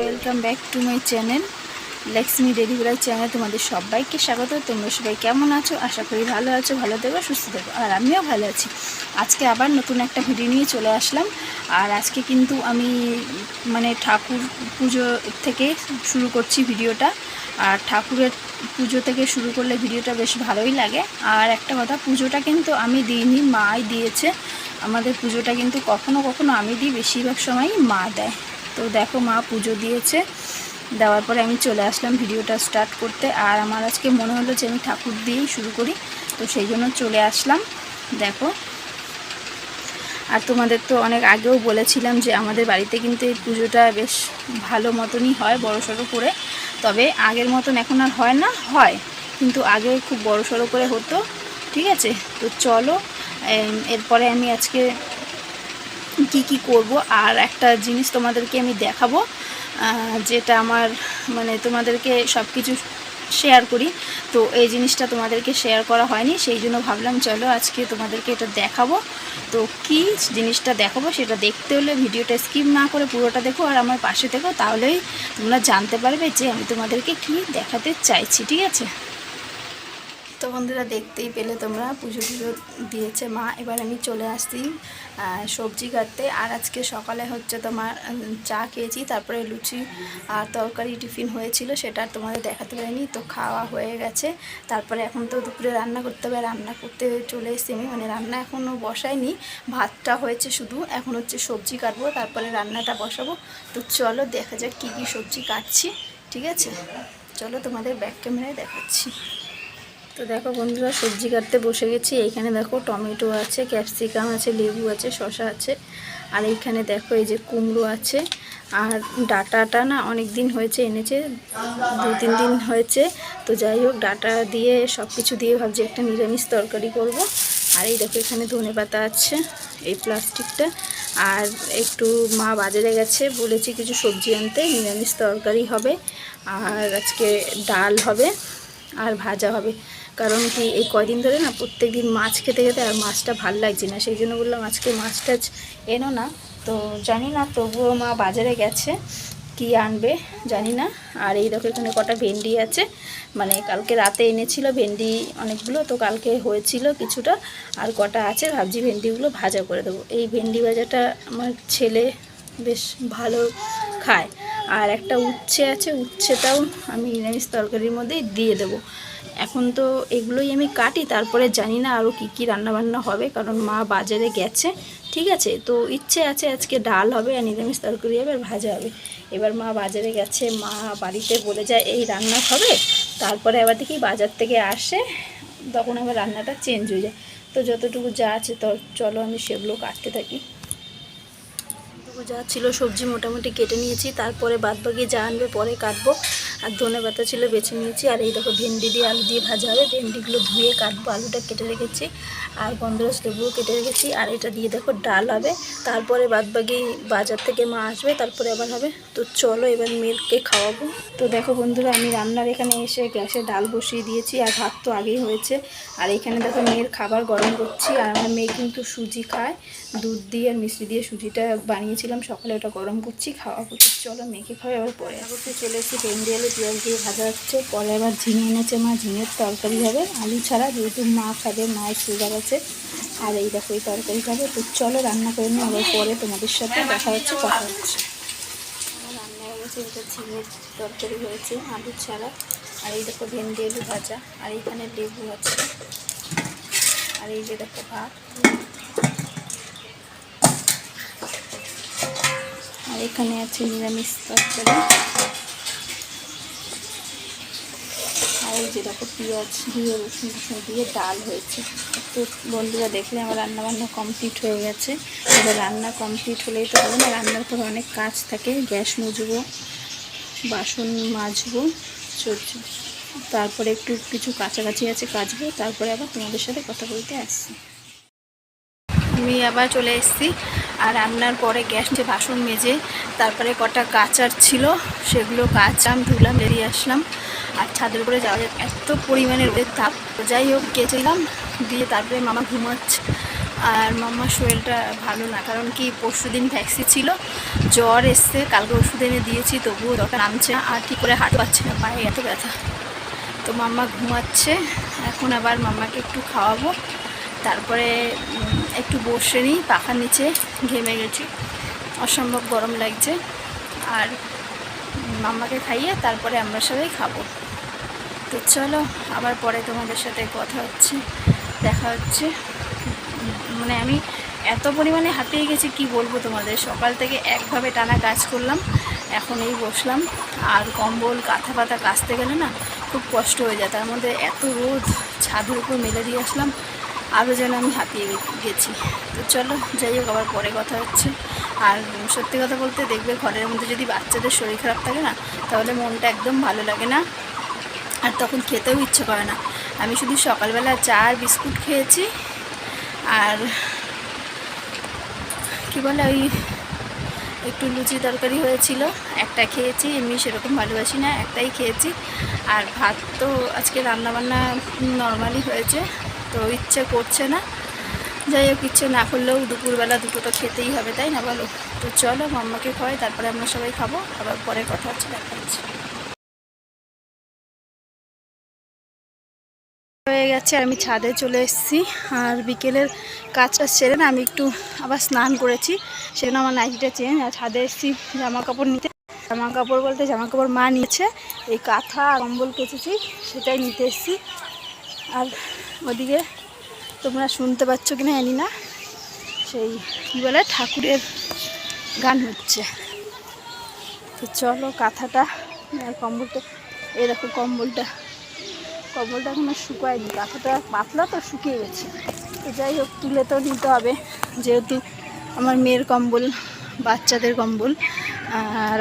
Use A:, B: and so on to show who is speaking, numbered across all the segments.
A: Welcome back to my channel Lakshmi daily blog channel তোমাদের সবাইকে স্বাগত। তোমরা সবাই কেমন আছো? আশা করি ভালো আছো, ভালো দেবো সুস্থ দেবো আর আমিও ভালো আছি। আজকে আবার নতুন একটা ভিডিও নিয়ে চলে আসলাম। আর আজকে কিন্তু আমি মানে ঠাকুর পুজো থেকে শুরু করছি ভিডিওটা। আর ঠাকুরের পুজো থেকে শুরু করলে ভিডিওটা বেশ ভালোই লাগে। আর একটা কথা, পুজোটা কিন্তু আমি দিইনি, মাই দিয়েছে। আমাদের পুজোটা কিন্তু কখনো কখনো আমি দিই, বেশিরভাগ সময়ই মা দেয়। তো দেখো মা পুজো দিয়েছে। দেওয়ার পরে আমি চলে আসলাম ভিডিওটা স্টার্ট করতে। আর আমার আজকে মনে হলো যে আমি ঠাকুর দিয়েই শুরু করি। তো সেই জন্য চলে আসলাম। দেখো। আর তোমাদের তো অনেক আগেও বলেছিলাম যে আমাদের বাড়িতে কিন্তু এই পুজোটা বেশ ভালো মতনই হয়, বড় সড়ো করে। তবে আগের মতন এখন আর হয় না, হয়। কিন্তু আগে খুব বড় সড়ো করে হতো। ঠিক আছে? তো চলো এরপরে আমি আজকে কি কি করব আর একটা জিনিস তোমাদেরকে আমি দেখাবো যেটা আমার মানে তোমাদেরকে সব কিছু শেয়ার করি। তো এই জিনিসটা তোমাদেরকে শেয়ার করা হয়নি, সেই জন্য ভাবলাম চলো আজকে তোমাদেরকে এটা দেখাবো। তো কি জিনিসটা দেখাবো সেটা দেখতে হলে ভিডিওটা স্কিপ না করে পুরোটা দেখো আর আমার পাশে দেখো তাহলেই তোমরা জানতে পারবে যে আমি তোমাদেরকে কি দেখাতে চাইছি, ঠিক আছে? তো বন্ধুরা দেখতেই পেলে তোমরা, পুজো পুজো দিয়েছে মা। এবার আমি চলে আসছি সবজি কাটতে। আর আজকে সকালে হচ্ছে তোমার চা খেয়েছি, তারপরে লুচি আর তরকারি টিফিন হয়েছিল, সেটা আর তোমাদের দেখাতে পারিনি। তো খাওয়া হয়ে গেছে। তারপরে এখন তো দুপুরে রান্না করতে হবে, রান্না করতে চলে এসেছি আমি। মানে রান্না এখনও বসাইনি ভাতটা হয়েছে শুধু। এখন হচ্ছে সবজি কাটবো, তারপরে রান্নাটা বসাবো। তো চলো দেখা যাক কী কী সবজি কাটছি, ঠিক আছে? চলো তোমাদের ব্যাক ক্যামেরায় দেখাচ্ছি। তো দেখো বন্ধুরা, সবজি কাটতে বসে গেছি। এইখানে দেখো টমেটো আছে, ক্যাপসিকাম আছে, লেবু আছে, শসা আছে। আর এইখানে দেখো এই যে কুমড়ো আছে। আর ডাটাটা না অনেক দিন হয়েছে, এনেছে দু তিন দিন হয়েছে। তো যাই হোক, ডাটা দিয়ে সব কিছু দিয়ে ভাবছি একটা নিরামিষ তরকারি করব। আর এই দেখো এখানে ধনে পাতা আছে, এই প্লাস্টিকটা। আর একটু মা বাজারে গেছে, বলেছি কিছু সবজি আনতে, নিরামিষ তরকারি হবে। আর আজকে ডাল হবে, আর ভাজা হবে। কারণ কি এই কয়দিন ধরে না প্রত্যেক দিন মাছ খেতে খেতে আর মাছটা ভালো লাগছে না। সেই জন্য বললাম আজকে মাছ টাছ এনো না। তো জানি না, তবুও মা বাজারে গেছে, কি আনবে জানি না। আর এই দেখো এখানে কটা ভেন্ডি আছে। মানে কালকে রাতে এনেছিল ভেন্ডি অনেকগুলো, তো কালকে হয়েছিল কিছুটা। আর কটা আছে, ভাবছি ভেন্ডিগুলো ভাজা করে দেবো। এই ভেন্ডি ভাজাটা আমার ছেলে বেশ ভালো খায়। আর একটা উচ্ছে আছে, উচ্ছেটাও আমি নিরামিষ তরকারির মধ্যেই দিয়ে দেবো। এখন তো এগুলোই আমি কাটি, তারপরে জানি না আরও কী কী রান্নাবান্না হবে, কারণ মা বাজারে গেছে, ঠিক আছে? তো ইচ্ছে আছে আজকে ডাল হবে আর নিরামিষ তরকারি হবে আর ভাজা হবে। এবার মা বাজারে গেছে, মা বাড়িতে বলে যায়, এই রান্না হবে? তারপরে আবার দেখি বাজার থেকে আসে, তখন আবার রান্নাটা চেঞ্জ হয়ে যায়। তো যতটুকু যা আছে তো চলো আমি সেগুলো কাটতে থাকি। যা ছিল সবজি মোটামুটি কেটে নিয়েছি তারপরে বাদবাকি যা আনবে পরে কাটবো। আর ধনে পাতা ছিল বেছে নিয়েছি। আর এই দেখো ভেন্ডি দিয়ে আলু দিয়ে ভাজা হবে। ভেন্ডিগুলো ধুয়ে কাটবো, আলুটা কেটে রেখেছি। আর গন্ধরস লেবুও কেটে রেখেছি। আর এটা দিয়ে দেখো ডাল হবে। তারপরে বাদ বাকি বাজার থেকে মা আসবে। তারপরে আবার হবে। তো চলো এবার মেয়েকে খাওয়াবো। তো দেখো বন্ধুরা, আমি রান্নার এখানে এসে গ্যাসে ডাল বসিয়ে দিয়েছি। আর ভাত তো আগেই হয়েছে। আর এখানে দেখো মেয়ের খাবার গরম করছি। আর আমার মেয়ে কিন্তু সুজি খায়। দুধ দিয়ে আর মিষ্টি দিয়ে সুজিটা বানিয়েছিলাম। সকালে ওটা গরম করছি খাওয়া করছি চলো মেয়েকে খাওয়া এবার পরে। করতে চলে এসেছি ভেন্ডি আলু পেঁয়াজ দিয়ে ভাজা হচ্ছে। পরে আবার ঝিঙে এনেছে মা। ঝিঙের তরকারি হবে। আলু ছাড়া যেহেতু মা খাবে, মায়ের সুগার আছে। আর এই দেখো, এই তরকারি খাবে। তো চলো রান্না করে নিই। আবার পরে তোমাদের সাথে দেখা হচ্ছে, কথা হচ্ছে। রান্না হয়ে গেছে। এটা ঝিঙের তরকারি হয়েছে, আলু ছাড়া। আর এই দেখো, ভেন্ডি আলু ভাজা। আর এইখানে লেবু আছে। আর এই যে দেখো, ভাত। আর এখানে আছে নিরামিষ তরকারি আর এই যে দেখো পেঁয়াজ দিয়ে, রসুন টসুন দিয়ে ডাল হয়েছে। তো বন্ধুরা দেখলে আমার রান্না বান্না কমপ্লিট হয়ে গেছে। এবার রান্না কমপ্লিট হলেই তো হবে না, রান্নার পর অনেক কাজ থাকে। গ্যাস মুজবো বাসন মাজবো তারপরে একটু, কিছু কাছাকাছি আছে কাচবো তারপরে আবার তোমাদের সাথে কথা বলতে আসছি। আমি আবার চলে এসেছি, আর রান্নার পরে গ্যাস বাসন মেজে, তারপরে কটা কাচার ছিল, সেগুলো কাচলাম ধুলাম, বেরিয়ে আসলাম। আর ছাদের উপরে যাওয়া যায় এত পরিমাণে রোদের তাপ। যাই হোক গেছিলাম দিয়ে তারপরে মামা ঘুমাচ্ছে। আর মাম্মার শরীরটা ভালো না, কারণ কি, পরশু দিন ভ্যাকসিন ছিল, জ্বর এসছে, কালকে ওষুধ এনে দিয়েছি, তবুও দরকার নামছে না, আর ঠিক করে হাঁট পাচ্ছে না, পায়ে এত ব্যথা। তো মাম্মা ঘুমাচ্ছে, এখন আবার মাম্মাকে একটু খাওয়াবো, তারপরে একটু বসে নিই, পাখার নিচে ঘেমে গেছি। অসম্ভব গরম লাগছে, আর মাম্মাকে খাইয়ে তারপরে আমরা সবাই খাব। তো চলো, আবার পরে তোমাদের সাথে কথা হচ্ছে, দেখা হচ্ছে। মানে আমি এত পরিমাণে হাঁপিয়ে গেছি, কি বলব তোমাদের? সকাল থেকে একভাবে টানা কাজ করলাম এখন এই বসলাম। আর কম্বল, কাঁথা পাতা কাচতে গেলে না খুব কষ্ট হয়ে যায়। তার মধ্যে এত রোদ, ছাদের উপর মেলে দিয়ে আসলাম, আরও যেন আমি হাঁপিয়ে গেছি। তো চলো, যাই হোক, আবার পরে কথা হচ্ছে। আর সত্যি কথা বলতে দেখবে ঘরের মধ্যে যদি বাচ্চাদের শরীর খারাপ থাকে না, তাহলে মনটা একদম ভালো লাগে না। আর তখন খেতেও ইচ্ছে করে না। আমি শুধু সকালবেলা চা আর বিস্কুট খেয়েছি। আর কি বলে ওই একটু লুচি তরকারি হয়েছিল, একটা খেয়েছি, এমনি সেরকম ভালোবাসি না, একটাই খেয়েছি। আর ভাত তো আজকে রান্নাবান্না নর্মালি হয়েছে, তো ইচ্ছে করছে না। যাই হোক, ইচ্ছে না করলেও দুপুরবেলা দুটো তো খেতেই হবে, তাই না বলো? তো চলো, মাম্মাকে খাওয়াই, তারপরে আমরা সবাই খাব, আবার পরে কথা হচ্ছে, দেখা হচ্ছে। হয়ে গেছে, আমি ছাদে চলে এসেছি, আর বিকেলের কাজটা সেরে না আমি একটু আবার স্নান করেছি, সেজন্য আমার নাইটিটা চেঞ্জ, আর ছাদে এসেছি জামা কাপড় নিতে। জামা কাপড় বলতে জামা কাপড় মা নিয়েছে, এই কাঁথা, কম্বল কেচেছি, সেটাই নিতে এসেছি। আর ওদিকে তোমরা শুনতে পাচ্ছ কিনা জানি না। সেই কী বলে, ঠাকুরের গান হচ্ছে। তো চলো কাঁথাটা আর কম্বলটা, এই দেখো কম্বলটা। কম্বলটা এখনও শুকায়নি, কাঁথাটা পাতলা তো শুকিয়ে গেছে। তো যাই হোক, তুলে তো নিতে হবে। যেহেতু আমার মেয়ের কম্বল, বাচ্চাদের কম্বল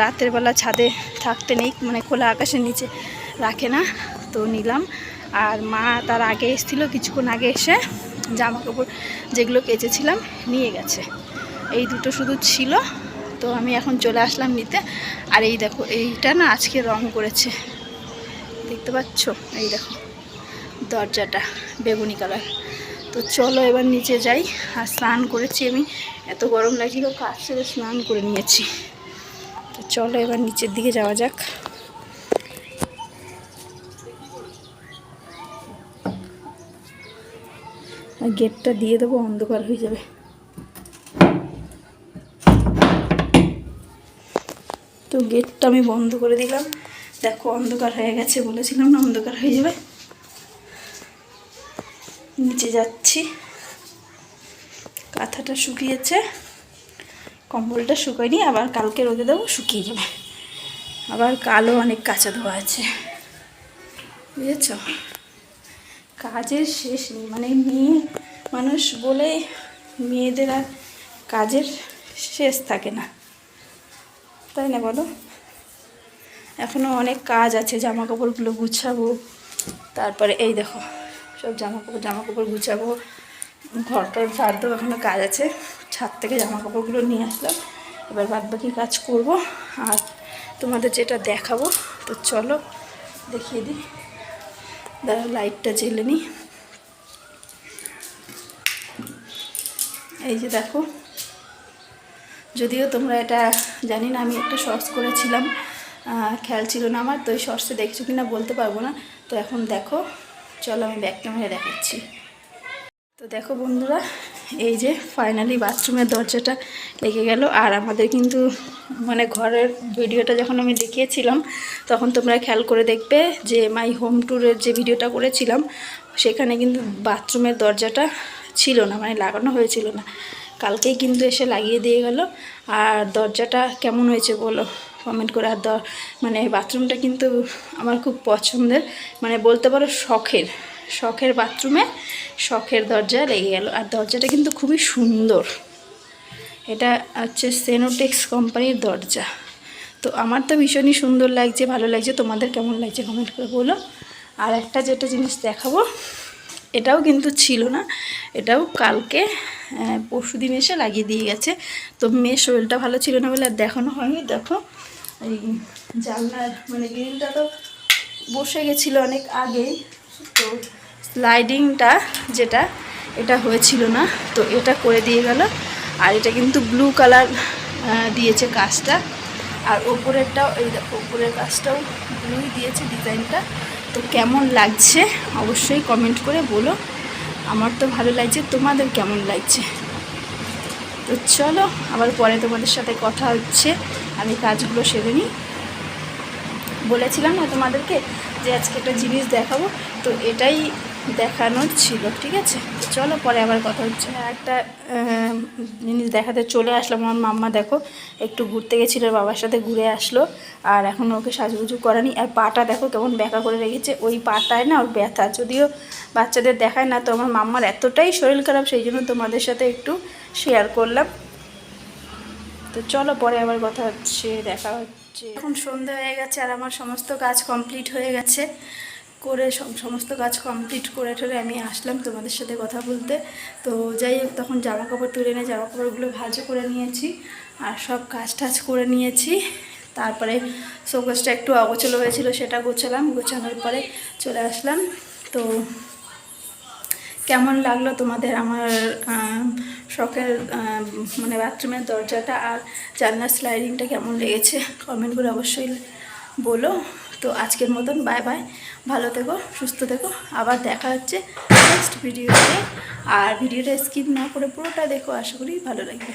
A: রাতের বেলা ছাদে থাকতে নেই মানে খোলা আকাশের নিচে রাখে না, তো নিলাম। আর মা তার আগে এসেছিল, কিছুক্ষণ আগে এসে জামা কাপড় যেগুলো কেচেছিলাম, নিয়ে গেছে। এই দুটো শুধু ছিল, তো আমি এখন চলে আসলাম নিতে। আর এই দেখো, এইটা না আজকে রং করেছে। দেখতে পাচ্ছ? এই দেখো, দরজাটা বেগুনি কালার। তো চলো এবার নিচে যাই। আর স্নান করেছি আমি। এত গরম লাগছিল, কাজ ছেড়ে স্নান করে নিয়েছি। তো চলো এবার নিচের দিকে যাওয়া যাক। গেটটা দিয়ে দেবো, অন্ধকার হয়ে যাবে। তো গেটটা আমি বন্ধ করে দিলাম। দেখো, অন্ধকার হয়ে গেছে বলেছিলাম না, অন্ধকার হয়ে যাবে। নিচে যাচ্ছি। কাঁথাটা শুকিয়েছে। কম্বলটা শুকায়নি, আবার কালকে রোদে দেবো, শুকিয়ে যাবে। আবার কালো অনেক কাঁচা ধোয়া আছে। বুঝেছ? কাজের শেষ নেই মানে মেয়ে মানুষ বলে মেয়েদের আর কাজের শেষ থাকে না। তাই না বলো? এখনও অনেক কাজ আছে জামা কাপড়গুলো গুছাবো। তারপরে এই দেখো, সব জামা কাপড় জামা কাপড় গুছাবো। ঘরটার ঝাড় দেবো এখনও কাজ আছে। ছাদ থেকে জামা কাপড়গুলো নিয়ে আসলাম। এবার বাদ বাকি কাজ করব আর তোমাদের যেটা দেখাবো, তো চলো দেখিয়ে দিই। দাঁড়া লাইটটা জেলে নিই। এই যে দেখো। যদিও তোমরা এটা জানি না, আমি একটা শর্টস করেছিলাম। খেয়াল ছিল না আমার, তো ওই শর্টসে দেখছ কি না বলতে পারব না। তো এখন দেখো, চলো আমি ব্যাক ক্যামেরা দেখাচ্ছি। তো দেখো বন্ধুরা, এই যে ফাইনালি বাথরুমের দরজাটা লেগে গেল। আর আমাদের কিন্তু মানে ঘরের ভিডিওটা যখন আমি দেখিয়েছিলাম, তখন তোমরা খেয়াল করে দেখবে যে মাই হোম ট্যুরের যে ভিডিওটা করেছিলাম, সেখানে কিন্তু বাথরুমের দরজাটা ছিল না মানে লাগানো হয়েছিল না। কালকেই কিন্তু এসে লাগিয়ে দিয়ে গেল। আর দরজাটা কেমন হয়েছে বলো? কমেন্ট করে। আর দ- মানে বাথরুমটা কিন্তু আমার খুব পছন্দের। মানে বলতে পারো শখের। শখের বাথরুমে শখের দরজা লেগে গেল। আর দরজাটা কিন্তু খুবই সুন্দর। এটা হচ্ছে সেনোটেক্স কোম্পানির দরজা। তো আমার তো ভীষণই সুন্দর লাগছে, ভালো লাগছে। তোমাদের কেমন লাগছে কমেন্ট করে বলো। আর একটা যেটা জিনিস দেখাবো। এটাও কিন্তু ছিল না। এটাও কালকে পরশু দিন এসে লাগিয়ে দিয়ে গেছে। তো মেয়ের শরীরটা ভালো ছিল না বলে আর দেখানো হয়নি। দেখো, এই জানলার মানে গ্রিলটা তো বসে গেছিল অনেক আগেই তো স্লাইডিংটা যেটা, এটা হয়েছিল না। তো এটা করে দিয়ে গেল। আর এটা কিন্তু ব্লু কালার দিয়েছে কাজটা। আর ওপরেরটাও, এই ওপরের কাজটাও ব্লুই দিয়েছে ডিজাইনটা তো কেমন লাগছে? অবশ্যই কমেন্ট করে বলো। আমার তো ভালো লাগছে, তোমাদের কেমন লাগছে? তো চলো, আবার পরে তোমাদের সাথে কথা হচ্ছে। আমি কাজগুলো সেরে নিই। বলেছিলাম না তোমাদেরকে যে আজকে একটা জিনিস দেখাবো? তো এটাই দেখানোর ছিল, ঠিক আছে? চলো পরে আবার কথা হচ্ছে। একটা জিনিস দেখাতে চলে আসলাম। আমার মাম্মা দেখো, একটু ঘুরতে গেছিল, বাবার সাথে ঘুরে আসলো, আর এখন ওকে সাজুগুজু করানি। আর পাটা দেখো কেমন ব্যাকা করে রেখেছে। ওই পাটায় না ওর ব্যথা। যদিও বাচ্চাদের দেখায় না, তো আমার মাম্মার এতটাই শরীর খারাপ, সেই জন্য তোমাদের সাথে একটু শেয়ার করলাম। তো চলো পরে আবার কথা হচ্ছে, দেখা হচ্ছে। এখন সন্ধে হয়ে গেছে, আর আমার সমস্ত কাজ কমপ্লিট হয়ে গেছে। করে সম- সমস্ত কাজ কমপ্লিট করে ঠরে আমি আসলাম তোমাদের সাথে কথা বলতে। তো যাই হোক, তখন জামা কাপড় তুলে এনে জামা কাপড়গুলো ভাজও করে নিয়েছি আর সব কাজ টাজ করে নিয়েছি। তারপরে শোকেসটা একটু অগোছলো হয়েছিল সেটা গোছালাম, গোছানোর পরে চলে আসলাম। তো কেমন লাগল তোমাদের আমার শখের মানে বাথরুমের দরজাটা আর জানলার স্লাইডিংটা কেমন লেগেছে? কমেন্ট করে অবশ্যই বলো। তো আজকের মতন বাই বাই ভালো থেকো, সুস্থ থেকো। আবার দেখা হচ্ছে নেক্সট ভিডিওতে আর ভিডিওটা স্কিপ না করে পুরোটা দেখো, আশা করি ভালো লাগবে।